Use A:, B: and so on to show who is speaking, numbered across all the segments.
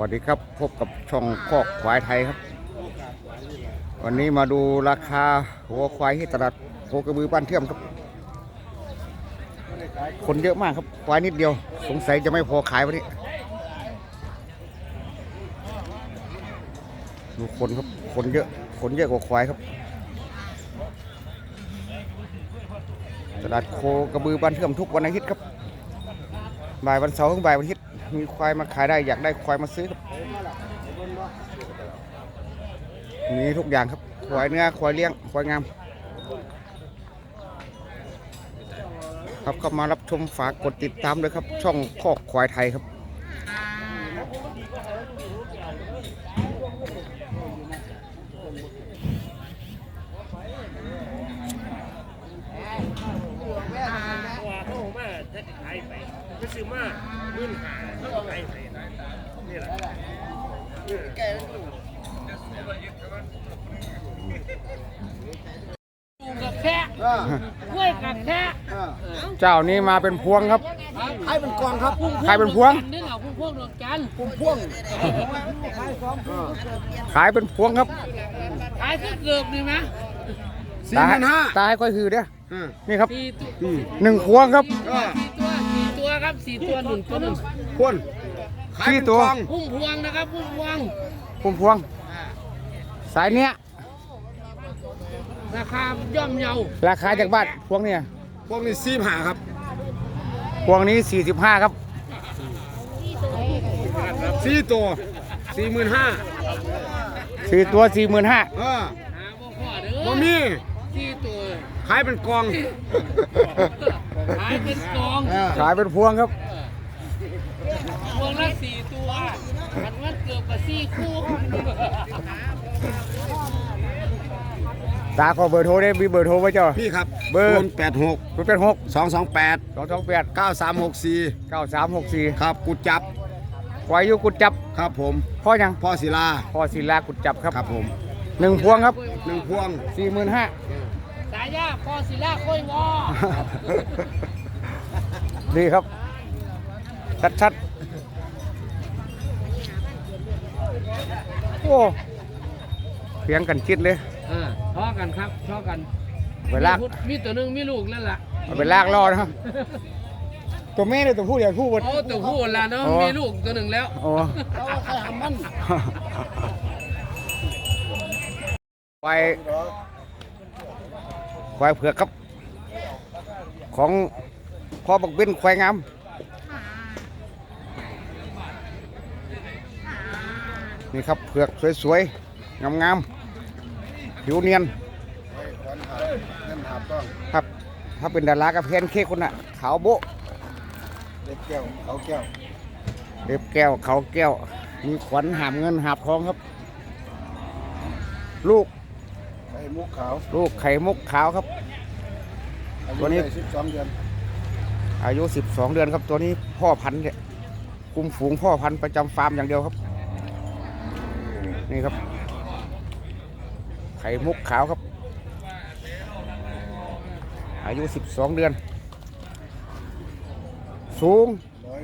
A: วัสดีครับพบกับช่องคอกควายไทยครับ วันนี้มาดูราคาหัวควายที่ตลาดโคกระบือบ้านเทียมครับ คนเยอะมากครับควายนิดเดียว สงสัยจะไม่พอขายวันนี้ดูคนครับคนเยอะคนเยอะกว่าควายครับ ตลาดโคกระบือบ้านเทียมทุกวันอาทิตย์ครับบ่ายวันเสาร์ถึงบ่ายวันอาทิตย์ มีควายมาขายได้อยากได้ควายมาซื้อครับมีทุกอย่างครับควายเนื้อควายเลี้ยงควายงาม ครับเข้ามารับชมฝากกดติดตามด้วยครับ ช่องคอกควายไทยครับ
B: ว่าเขาบอกว่าถ้าจะขายไปก็ซื้อมามื่นหาเขาก็ขายไปนี่แหละ
C: ปู กับแค่กล้วยกับแค่
A: เจ้านี้มาเป็นพวงครับ
D: ให้เป็นกองครับ
A: ขายเป็นพวง
C: นี่เหรอพุ่งพวงดวงจันทร์
D: พุ่มพ่วง
A: ขายเป็นพวงครับ
C: ขายก็เกือบนี่ไหม
D: สี่พันห้า
A: ตายค่อยคือเด้อนี่ครับ
C: สี่ตัว
A: หนึ่งพวงครับ
C: สี่ตัวสี่ตัวครับสี่ตัวหนึ่งตัวหนึ่ง
D: พ่นขาย
A: สี่
D: เป็น
A: ตัว
D: กอง
C: พุ่มพวงนะครับพุ่มพวง
A: พุ่มพวง สายเนี้ย
C: ราคาย่อมเยา
A: ราคาจากบ้านพวงเนี่ย
D: พวกนี้สี่หาครับ
A: พวงนี้ 45 ครับ
D: สี่ตัวสี่หมื่นห้า
A: สี่ตัว45,000
D: เออ
C: หาบ่พอเด้อ
D: บ่มี
C: สี่ตัว
D: ขายเป็นกอง
C: ขายเป็นกอง
D: เออ
A: ขายเป็นพวงครับ
C: พวงละสี่ตัวอันว่าเกือบกับสี่คู่
A: ตาขอเบอร์โทรได้มีเบอร์โทรไว้เจ้า
D: พี่ครับ
A: เบอร์
D: แปดหก
A: มันเป็นหก
D: สองสองแปด
A: สองสองแปด
D: เก้าสามหกสี่
A: เก้าสามหกสี่
D: ครับกุดจับ
A: ควายอยุกุดจับ
D: ครับผม
A: พ่อยัง
D: พ่อศิลา
A: พ่อศิลากุดจับครับ
D: ครับผม
A: หนึ่งพวงครับ
D: หนึ่งพวง
A: สี่หมื่นห้า
C: สายยาพอศิลาค่อยวอ
A: ดีครับ ชัดชัดๆโอ้เพียงกันคิดเลย
C: เออชอกันครับชอกัน
A: ไปลาก
C: มีมีตัวหนึงมีลูกแล้วล่ะ
A: เอาไปลากล่อนะครับตัวแม่เลยตัวผู้ใหญ่ผู้บน
C: โอ้ตัวผู้ละเนาะ
A: อ๋อ
C: มีลูกตัวหนึ่งแล้ว
A: โอ้
D: เอาใครทำมัน
A: ควายควายเผือกครับ ของพ่อบักเบ้นควายงามนี่ครับเผือกสวยๆงามๆ ผิวเนียน
D: นั่นหาต้อง
A: ครับถ้าเป็นดารากับแพนเค้กคนน่ะ ขาวโบ๊ะ
D: เด็กแก้วเขาแก้ว
A: เล็บแก้วเขาแก้ว มีขวัญหามเงินหาบทองครับ ลูก
D: ไข่มุกขาว
A: ลูกไข่มุกขาวครับ ตัวนี้
D: สิบสองเดือน
A: อายุ12เดือนครับ ตัวนี้พ่อพันธุ์เนี่ยคุมฝูงพ่อพันธุ์ประจำฟาร์มอย่างเดียวครับ นี่ครับไข่มุกขาวครับ อายุ 12 เดือน สูง
D: ร้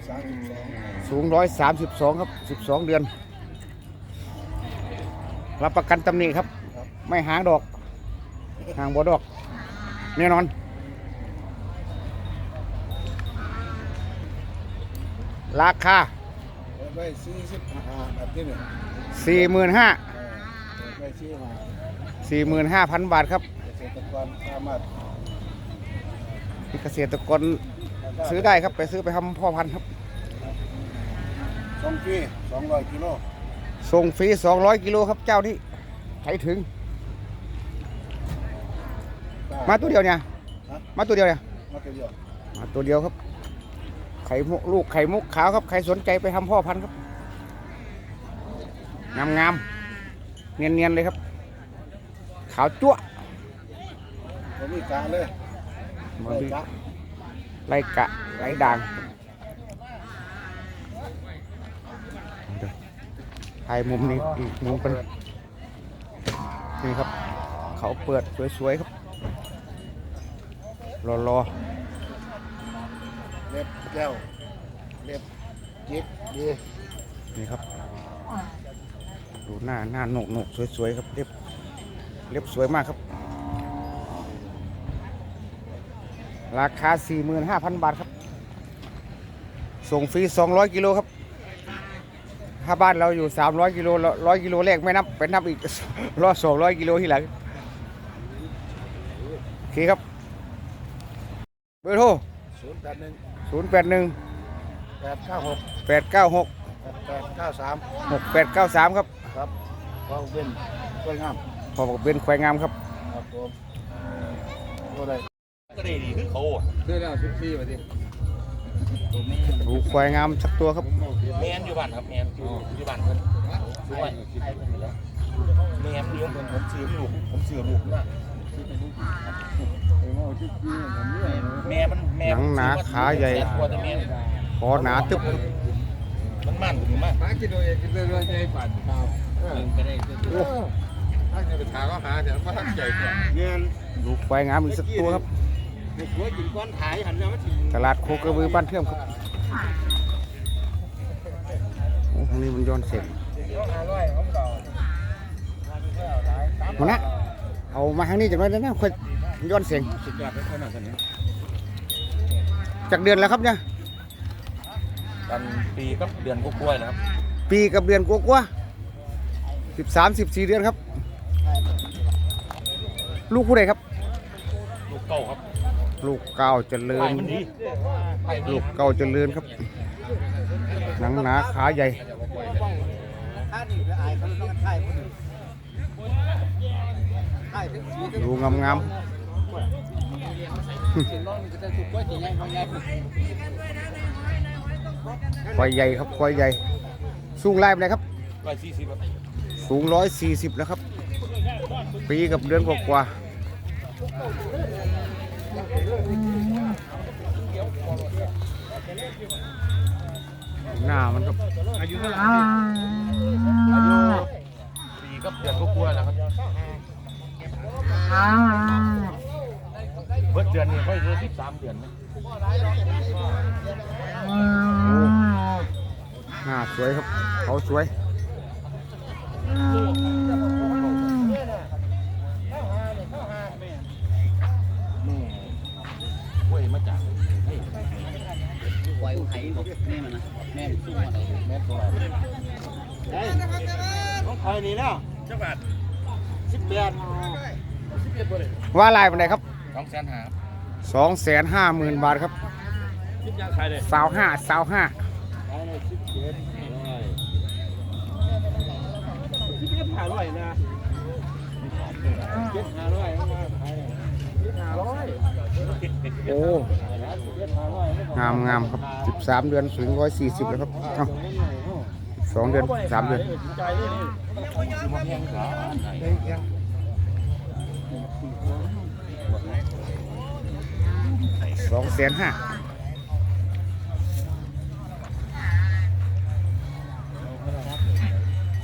D: อยสามสิบสอง
A: สูง 132 ครับ 12 เดือน รับประกันตำหนิครับ ไม่หางดอก หางบ่ดอก แน่นอนราคา
D: ไว้สี่สิบห้า แบบที่หนึ่ง
A: 45,000
D: ไว้สี่ห้า
A: 45,000บาทครับ
D: เกษตรกรสามารถ
A: ที่เกษตรกรซื้อได้ครับไปซื้อไปทำพ่อพันธุ์ครับ
D: ส่งฟรีสองร้อยกิโล
A: ส่งฟรี200กิโลครับเจ้านี้ใช้ถึง มาตัวเดียวเนี่ยมาตัวเดียวเนี่ย
D: มาตัวเดียว
A: มาตัวเดียวครับ ไข่มุกลูกไข่มุกขาวครับใครสนใจไปทำพ่อพันธุ์ครับงามงามๆเนียนเนียนๆเลยครับขาวจั่ว
D: ผมมีกาเลย
A: บ
D: ไว้
A: ดี
D: กะ
A: ไล่กะไล่ด่างถ่ายมุมนี้อีกมุมเป็นนี่ครับ เขาเปิดสวยๆครับ รอ
D: เล็บแก้วเล็บจิบดี
A: ๆนี่ครับ ดูหน้าหน้าโหนกโหนกสวยๆครับเล็บ เล็บสวยมากครับ ราคา 45,000 บาทครับ ส่งฟรี 200 กิโลครับ ถ้าบ้านเราอยู่ 300 กิโลร้อยกิโลแรกไม่นับไปนับอีกรอ200 กิโลที่หลังโอเคครับ เบอร์โทร
D: ศูนย์แปดหนึ่ง
A: 081
D: แปดเก้าหก
A: 896
D: แปดเก้าสาม
A: 6893 ครับ
D: ครับว่าเป็นสวยงาม
A: พอบอกเป็นควายงามครับ
D: ครับผมก็ได้
B: ก็ได้ดีคือเขาอะ
C: ซื้อแล้วสิบสี่มาดิ
A: ดูควายงามสักตัวครับ
B: แมนอยู่บ้านครับแมนอยู่อยู่บ้านเพิ่นด้วยแมนอยู่เพิ่นผมซื้อลูกผมซื้อลูกนะแม่มันแม่
A: หนังหนาขาใหญ่
B: แสนกว่าแต่แม่
A: คอหนาตึบ
B: มันมันถึงมาก
C: มากินตัวเองกินตัวเองให้ปั่นครับก็ได้ก็ได้ ถ้าจะไปถามก็หาเดี๋ยวก็ทักใจก่อน
D: เงิน
A: ดูควายงามอีกสักตัวครับ
D: ในหัวกินก้อนขายหันแล้วมันถึง
A: ตลาดโคกระบือบ้านเทื่อมครับโอ้ทางนี้มันย้อนเสร็จมานะเอามาทางนี้จากนั้นนะค่อยย้อนเสียง
D: สุดยอดเลยขนาดนี้
A: จากเดือนแล้วครับเนี่ย
B: กันปีก็เดือนกล้วยๆนะครับ
A: ปีกับเดือนกว่าสิบสามสิบสี่เดือนครับ ลูกผู้ใดครับ
B: ลูกเก่าครับ
A: ลูกเก้าเจริ
B: ไผ่
A: ญ
B: มันดีไผ่ดี
A: ลูกเก้าเจริญครับ หนังหนาขาใหญ่
D: ถ้านี่ไปอายเขาต้องถ่ายคนอื่นถ่ายทั้งสีทั้ง
A: ดูงามงาม
C: สินน้องนี่ก็จะถูกกล้วยตีใหญ่เขาใหญ่
A: ๆควายใหญ่ครับควายใหญ่ สูงไล่ไปไหนครับ
B: ร้อยสี่สิบครับ
A: สูงร้อยสี่สิบแล้วครับ ปีกับเดือนกว่าๆ หน้ามันครับ
B: อายุเท่าไหร่อายุปีก็เดือนกล้วยๆแล้วครับเบิดเดือนนี้ค่อยเดือนสิบสามเดือนไหม
A: หน้าสวยครับเขาสวย
C: ไว้ไข่บอกแม่มันนะแม่สู้มาเลย
B: แม่ตัว
D: ต้องคอยนี่แล้ว
B: จังหวัด
D: สิบแปด
A: ว่าลายเป็นไงครับ
B: สองแสนหา
A: สองแสนห้าหมื่นบาทครับ
B: คิดยังขายเลย
A: สาวห้าสาวห้า
D: ขายเลยสิบเจ็ด
B: คิดยังหาร้อยนะ
D: เจ็ดห้าร้อยเอามาขายเลยเจ็ดห้าร้อย
A: โอ้
D: งา
A: มงามครับสิบสามเดือนสูงร้อยสี่สิบแล้วครับเอาสองเดือนสามเดือนสองแสนห้า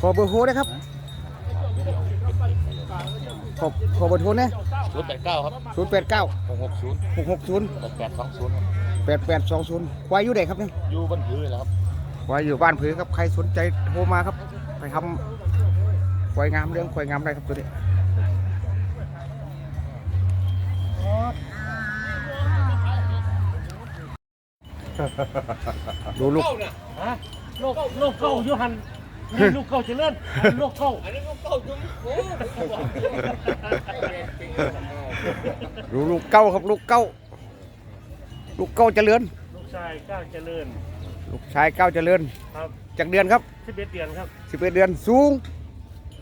A: ขอเบอร์โทรนะครับขอขอเบอร์โทรนะ
B: ศูนย์แปดเก้าครับ
A: ศูนย์แปดเก้า
B: หกหกศูนย์
A: หกหกศูนย์
B: แปดแปดสองศูนย์
A: แปดแปดสองศูนย์ควายอยู่ไหนครับเนี่ย
B: อยู่บนพื้นแล้วครับ
A: ควายอยู่บ้านผือครับใครสนใจโทรมาครับ ไปทำควายงามเรื่องควายงามได้ครับตัวนี้ดูลูก
B: ลูกลูกเก่าอยู่หัน นี่ลูกเก่าเจริญลูกเก่าอันนี้ลูกเก่าอยู่
A: ดูลูกเก้าครับลูกเก้า ลูกเก้าเจริญ
B: ลูกชายก้าวเจริญ
A: ลูกชายเก้าเจริญ
B: ครับ
A: จากเดือนครับ
B: สิบเอ็ดเดือนครับ
A: สิบเอ็ดเดือนสูง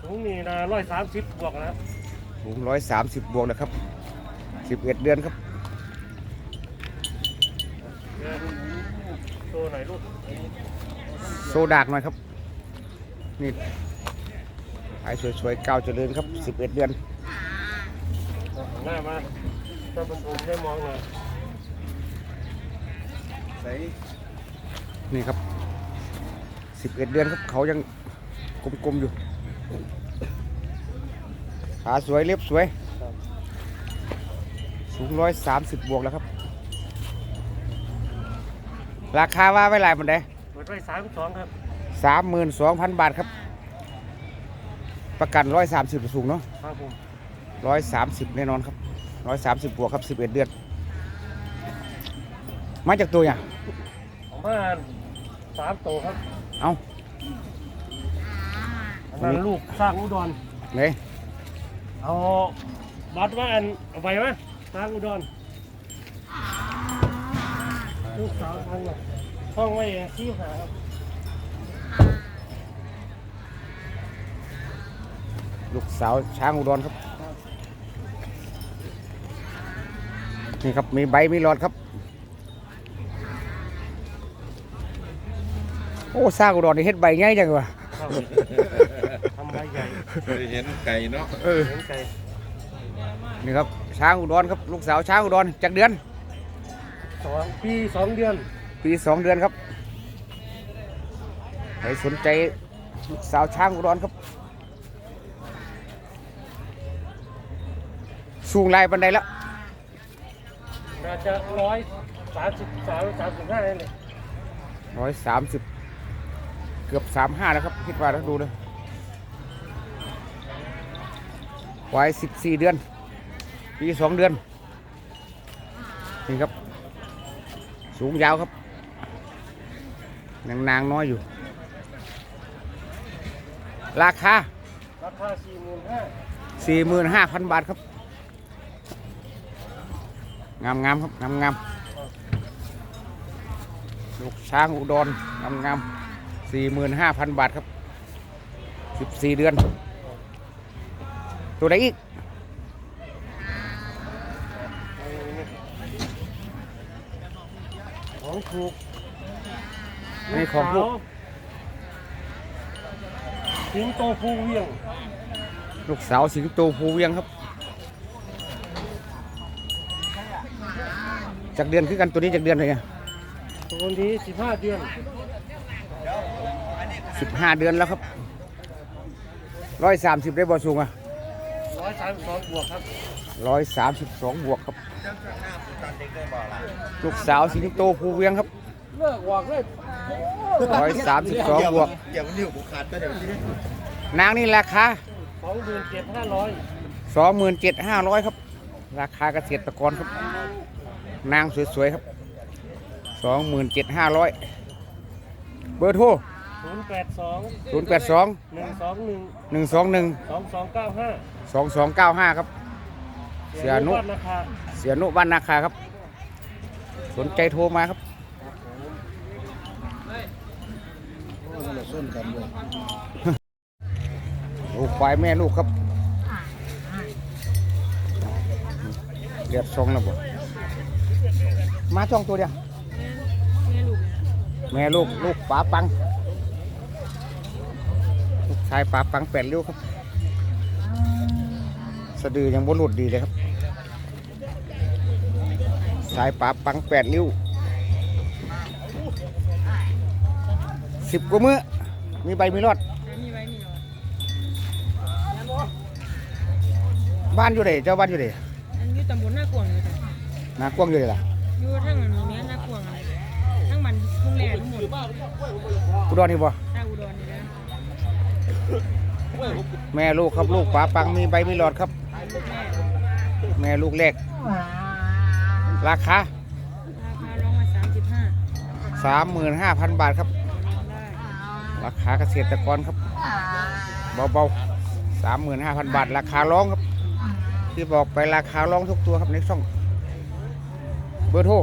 B: ถุงนี่นะร้อยสามสิบบวกแล้ว
A: สูงร้อยสามสิบบวกนะครับสิบเอ็ดเดือนครับ
B: ตัวไหนลูก
A: โซดากหน่อยครับ นี่ขายสวยๆเก้าเจริญครับสิบเอ็ดเดือน
B: หน้ามาถ้าผสมได้มองหน่อย
D: ใส่
A: นี่ครับสิบเอ็ดเดือนครับเขายังกลมๆอยู่ขาสวยเล็บสวย สูงร้อยสามสิบบวกแล้วครับ ราคาว่าไว้หลายมันได
B: เปิดไว้สามสองครับ
A: สามหมื่นสองพันบาทครับ ประกันร้อยสามสิบสูงเนาะ
B: ครับผม
A: ร้อยสามสิบแน่นอนครับร้อยสามสิบบวกครับสิบเอ็ดเดือน มาจากตัวอย่าง
B: ของบ้านสามโตครับ
A: เอา
B: ของบ้านลูกสร้างอุดร
A: เลย
B: เอาบัตรว่าอันเอาไปไหมสร้างอุดรลูกสาวทางน่ะห้องไว้ที่หาครับ
A: ลูกสาวช้างอุดรครับ นี่ครับมีใบมีหลอดครับ โอ้สร้างอุดรนี่เฮ็ดใบง่ายจังวะ
B: ครับทำใบใหญ่
E: เคยเห็นไก่เนาะ
A: เออ
B: เห็นไก่
A: นี่ครับช้างอุดรครับ ลูกสาวช้างอุดรจากเดือน
B: สองปีสองเดือน
A: ปีสองเดือนครับใครสนใจลูกสาวช้างอุดรครับ สูงลายบันไดแล้ว
B: น่าจะร้อยสามสิบสามสามสิบห้าเลย
A: ร้อยสามสิบเกือบสามห้าแล้วครับคิดว่าแล้วดูเลยวัยสิบสี่เดือน ปีสองเดือน นี่ครับ สูงยาวครับนางนางน้อยอยู่ ราคา
B: ราคาสี่หมื่นห้า
A: สี่หมื่นห้าพันบาทครับ งามงามๆครับงามงามๆลูกช้างอุดรงามงามสี่หมื่นห้าพันบาทครับสิบสี่เดือน ตัวไหนอีก
B: ของถูก
A: อันนี้ของลูก
B: สิงโตภูเวียง
A: ลูกสาวสิงโตภูเวียงครับ จากเดือนคือกันตัวนี้จากเดือนเลยไง
B: ตัวนี้สิบห้าเดือน
A: สิบห้าเดือนแล้วครับร้อยสามสิบได้บ่สูงอะ
B: ร้อยสามสิบสองบวกครับ
A: ร้อยสามสิบสองบวกครับ ลูกสาวสิงโตภูเวียงครับ
B: เลิกวอกเลย
A: ร้อยสามสิบสองบวก
E: เดี๋ยวนิ้วกูขาดก็เดี๋ยวที่
A: นางนี่ราคา
B: สองหมื่นเจ็ดห้าร้อย
A: สองหมื่นเจ็ดห้าร้อยครับ ราคาเกษตรกรครับ นางสวยๆครับสองหมื่นเจ็ดห้าร้อยเบอร์โทร
B: ศูนย์แปดสอง
A: ศูนย์แปดสอง
B: หนึ่งสองหนึ่ง
A: หนึ่งสองหนึ่ง
B: สองสองเก้าห้า
A: สองสองเก้าห้าครับ เสียนุ
B: ราคา
A: เสียนุบ้านนาคาครับ สนใจโทรมาครับ
E: ส้นกันเลย
A: ลูกควายแม่ลูกครับเรียบทรงแล้วบ่ มาช่องตัวเดียว แม่ลูกลูกป๋าปัง ลูกชายป๋าปังแปดริ้วครับ สะดือยังบนหลุดดีเลยครับ สายป๋าปังแปดริ้วสิบกว่ามือมีใบมีรอด
F: มีไว้นี่เหรอ
A: บ้านอยู่ไหนเจ้าบ้านอยู่ไหน
F: อันอยู่ตำบลหน้ากวางเลยจ้ะ
A: นากว้างอยู่ไหนล่ะ
F: อยู่ทั้งอันนี้หน้ากวางอะไรทั้งมันทุ่งแหล่ทั้งหมด
A: อุดรนี่บ่
F: ทางอุดรนี่นะ
A: แม่ลูกครับลูกป๋าปังมีใบมีหลอดครับ
F: ลูกแม่
A: แม่ลูกแรก ราคา
F: ราคาร้องมาสามสิบห้า
A: สามหมื่นห้าพันบาทครับ
F: ได้
A: ราคาเกษตรกรครับเบาๆสามหมื่นห้าพันบาท ราคาร้องครับ ที่บอกไปราคาร้องทุกตัวครับในช่องเบอร์โทร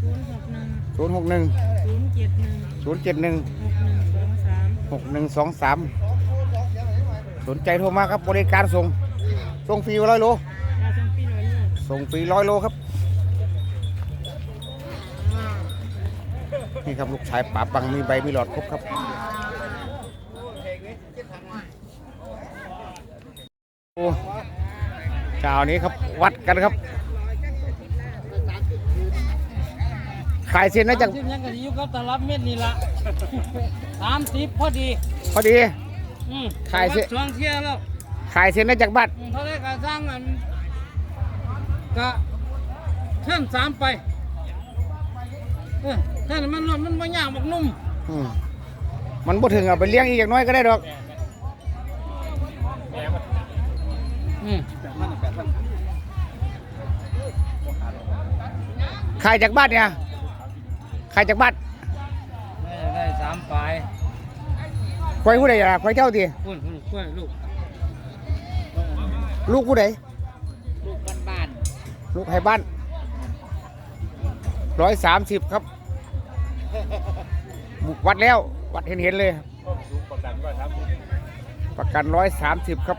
F: ศูนย์หกหนึ่ง
A: ศูนย์หกหนึ่ง
F: ศูนย์เจ็ดหนึ่ง
A: ศูนย์เจ็ดหนึ่ง
F: หกหนึ่งสองสาม
A: หกหนึ่งสองสามสนใจโทรมาครับบริการส่งส่งฟรีร้อยโล
F: ดาวจำปีร้อยลูก
A: ส่งฟรีร้อยโลครับ นี่ครับลูกชายป๋าปังมีใบมีหลอดครบครับ โอ้เจ้านี้ครับวัดกันครับ ขายเส้นนะจาก
C: สิบยังก็สิอยู่กับตลับเม็ดนี่ละสามสิบพอดี
A: พอดี
C: อืม
A: ขายสิ
C: ช่วงเที่ยงแล้ว
A: ขายเส้นนะจากบัตร
C: อืมเท่าไรก็สร้างอันก็เท่านสามไปเออท่านมันนวดมันบ่ยากบักนุ่ม
A: อืมมันบ่ถึงเอาไปเลี้ยงอีกอย่างน้อยก็ได้ดอก
B: แม่มัน
F: อืม
A: ขายจากบ้านเนี่ย ขายจากบ้าน
F: ได้ได้สามปลาย
A: ควายผู้ใดอะควายเจ้าตี
F: พูดพูดพูดลูก
A: ลูกผู้ใด
F: ลูกบ้านบ้าน
A: ลูกให้บ้านร้อยสามสิบครับ บุกวัดแล้ว วัดเห็นเห็นๆเลย
B: ก็สูงประกันก็ครับ
A: ประกันร้อยสามสิบครับ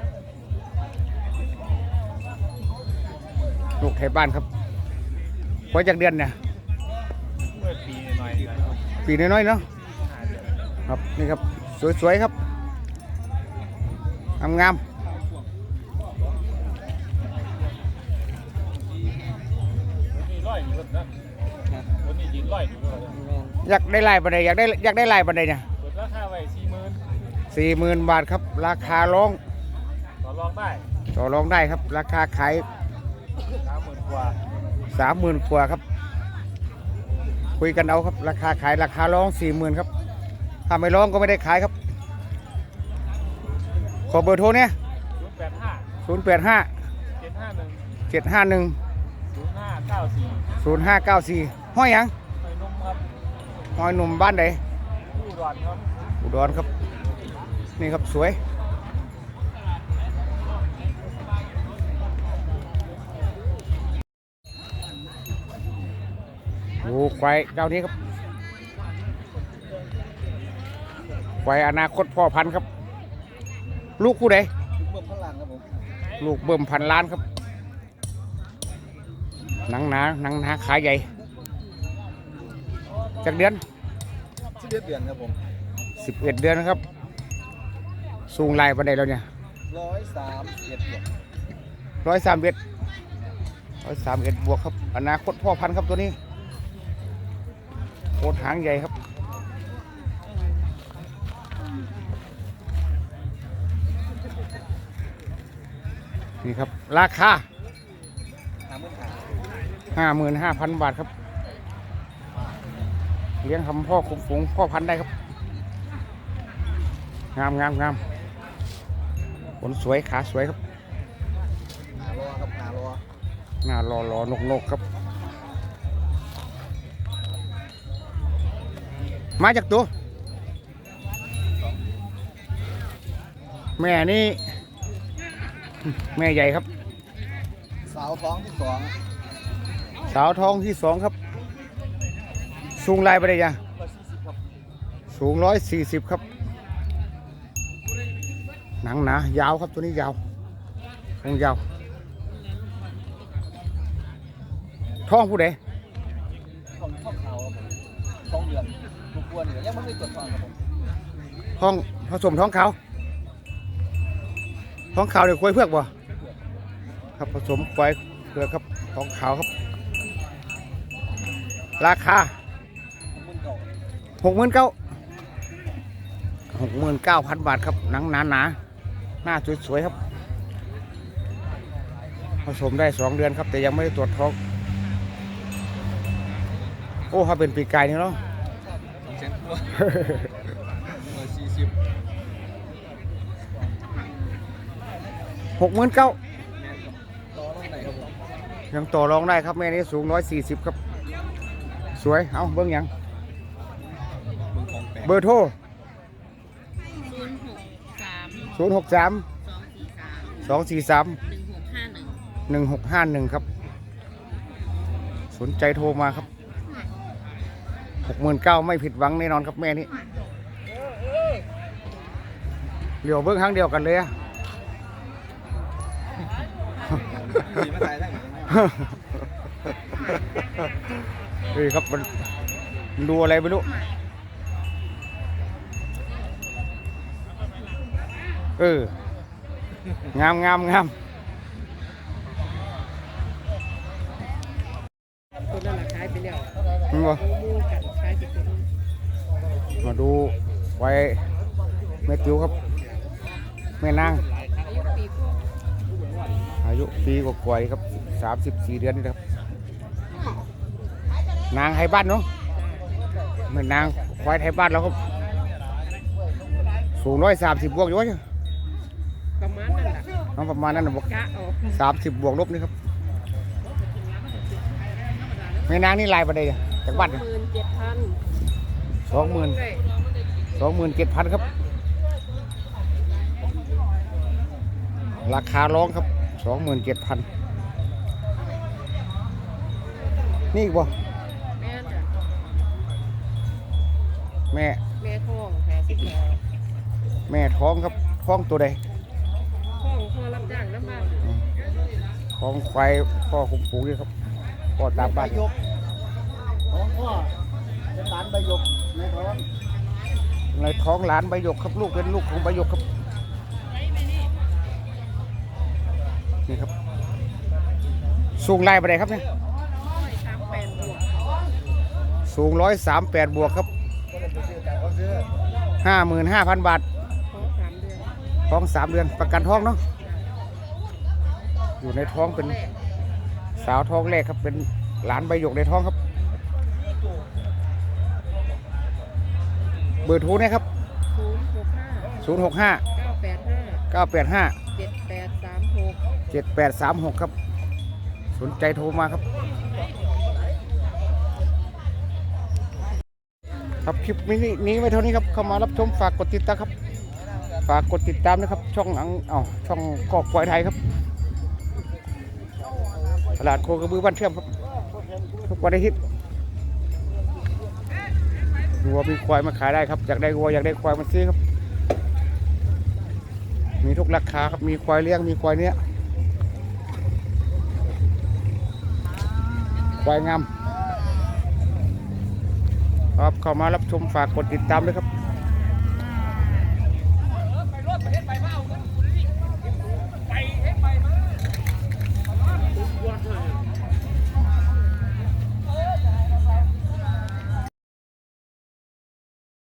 A: ลูกไทยบ้านครับไว้จากเดือนเนี่ย
B: เมื่อ ปีหน่อยๆนะครับ
A: ปีน้อยๆเนาะครับนี่ครับสวยๆครับงาม
B: นี่ร้อยอยู่นะวันนี้ยืนร้อยอยู่ด้วย
A: ๆอยากได้ลายบันไดอยากได้อยากได้ลายบันไดเนี่ย
B: เปิดราคาไว้สี่หมื่น
A: สี่หมื่นบาทครับ ราคาร้อง
B: ต่อรองได้
A: ต่อรองได้ครับ ราคาขาย
B: สามหมื่นกว่า
A: สามหมื่นกว่าครับ คุยกันเอาครับ ราคาขายราคาร้องสี่หมื่นครับถ้าไม่ร้องก็ไม่ได้ขายครับ ขอเบอร์โทรเนี่ย
B: ศูนย์แปดห้า
A: ศูนย์แปดห้า
B: เจ็ดห้าหนึ่ง
A: เจ็ดห้าหนึ่ง
B: ศูนย์ห้าเก้าสี่
A: ศูนย์ห้าเก้าสี่ห้อยหยัง
B: ไปนุ่มครับ
A: ห้อยหนุ่มบ้านไหน
B: ผู้รอนครับ
A: อุดรครับ นี่ครับสวย โอ้ควายเจ้านี้ครับ ควายอนาคตพ่อพันธุ์ครับ ลูกผู้ใด
C: เบิ่มพลังครับผม
A: ลูกเบิ่มพันล้านครับ หนังหนาหนังหนาขาใหญ่จากเดือน
C: สิบเอ็ดเดือนครับผม
A: สิบเอ็ดเดือนนะครับ สูงลายบันไดแล้วเนี่ย
C: ร้อยสามเอ็ดเดือน
A: ร้อยสามเอ็ดร้อยสามเอ็ดบวกครับ อนาคตพ่อพันธุ์ครับตัวนี้ โคตรหางใหญ่ครับ นี่ครับ ราคา
C: หาหมื่นหา
A: ห้าหมื่นห้าพันบาทครับ เลี้ยงทำพ่อคุมฝูงพ่อพันธุ์ได้ครับ งามงามงามขนสวยขาสวยครับ
C: หารอครับหารอ
A: หน้ารอรอนกนกครับ มาจากตัว แม่นี่ แม่ใหญ่ครับ
C: สาวท้องที่สอง
A: สาวทองที่สองครับ สูงลายไปได้ยังสูงร้อยสี่สิบครับ หนังหนายาวครับตัวนี้ยาวคงยาว ท้องผู้ใด
C: ท้องท้องขาวครับผมท้องเดือน ทุกวนเนี่ยังไม่ได้ตรวจท้องครับผม
A: ท้องผสมท้องขาวท้องขาวเดี๋ยวควายเพือกบ่ครับผสมควายเผือกครับท้องขาวครับ ราคา
C: มึนเก่า
A: หกหมื่นเก้าหกหมื่นเก้าพันบาทครับหนังหนาหนาๆหน้าสวยๆครับ ผสมได้สองเดือนครับ แต่ยังไม่ได้ตรวจท้อง โอ้ถ้าเป็นปีกไก่นี่เนาะ
C: เจ็ดตัวร้อ สี่สิบ
A: หกหมื่นเก้า
C: แมนครับต่อรองไหนครับผม
A: ยังต่อรองได้ครับแม่นี้สูงร้อยสี่สิบครับ สวย เอาเบิ้งหยัง
C: มึงของแปลก
A: เบอร์โทร
G: ศูนย์หกสาม
A: ศูนย์หกสาม
G: สองสี่สาม
A: สองสี่สาม
G: หนึ่งหกห้าหนึ่ง
A: หนึ่งหกห้าหนึ่งครับ สนใจโทรมาครับ หกหมื่นเก้าไม่ผิดหวังแน่นอนครับแม่นี้เหลียวเบิ้งครั้งเดียวกันเลยอะ
C: มีมาถ่ายได้ไหม
A: เฮ้ยครับมันมันดูอะไรไม่รู้เอองามงามงาม
F: ตัวนั้นน่ะขายไปแล้ว
A: มันบ่
F: มูกันขายไปตัวนึง
A: มาดูไว้แม่ติ๋วครับ แม่นาง อายุปีกว่าๆครับสามสิบสี่เดือนนี่นะครับ นางไทยบ้านเนาะเหมือนนางควายไทยบ้านแล้วครับ สูงร้อยสามสิบบวกอยู่วะเนี่ย
F: ประมาณนั้นแหละ
A: เอาประมาณนั้นนะบวก
F: กะเอ
A: สามสิบบวกลบนี่ครับแม่นางนี่ลายประเดี๋ยวจากบ้าน
F: หมื่นเจ็ดพัน
A: สองหมื่นสองหมื่นเจ็ดพันครับ ราคาร้องครับสองหมื่นเจ็ดพันนี่อีกบ่
F: แม่นจ้ะ
A: แม่
F: แม่ท้องแผลสิบแผล
A: แม่ท้องครับ ท้องตัวใด
F: ท้องพ่อรับจ้างน้ำมัน
A: ท้องควายพ่อคุมฝูงนี่ครับพ่อตามบ้าน
D: ของพ่อเป็นหลานใบหยก ในท้อง
A: ในท้องหลานใบหยกครับลูกเป็นลูกของใบหยกครับนี่ครับสูงไล่ไปไหนครับเนี่ย
F: สู
A: งร้อยสามแปดบวกครับห้าหมื่นห้าพันบาท
F: ท้องสามเดือน
A: ประกันท้องเนาะอยู่ในท้องเป็นสาวท้องแรกครับเป็นหลานใบหยกในท้องครับ เบอร์โทรนะครับ
F: ศูนย์หกห้า
A: 0 6 5
F: เก้าแปดห้า
A: 9 8 5
F: เจ็ดแปดสามหก
A: 7 8 3 6 ครับ สนใจโทรมาครับ ครับคลิปนี้นี้ไว้เท่านี้ครับ เข้ามารับชมฝากกดติดตามครับ ฝากกดติดตามนะครับ ช่องอังเอ้าช่องกอกควายไทยครับ ตลาดโคกระบือบ้านเชื่อมครับ ทุกวันอาทิตย์ วัวมีควายมาขายได้ครับอยากได้วัวอยากได้ควายมาซื้อครับ มีทุกราคาครับมีควายเลี้ยงมีควายเนี้ยควายงามครับเข้ามารับชมฝากกดติดตามด้วยครับ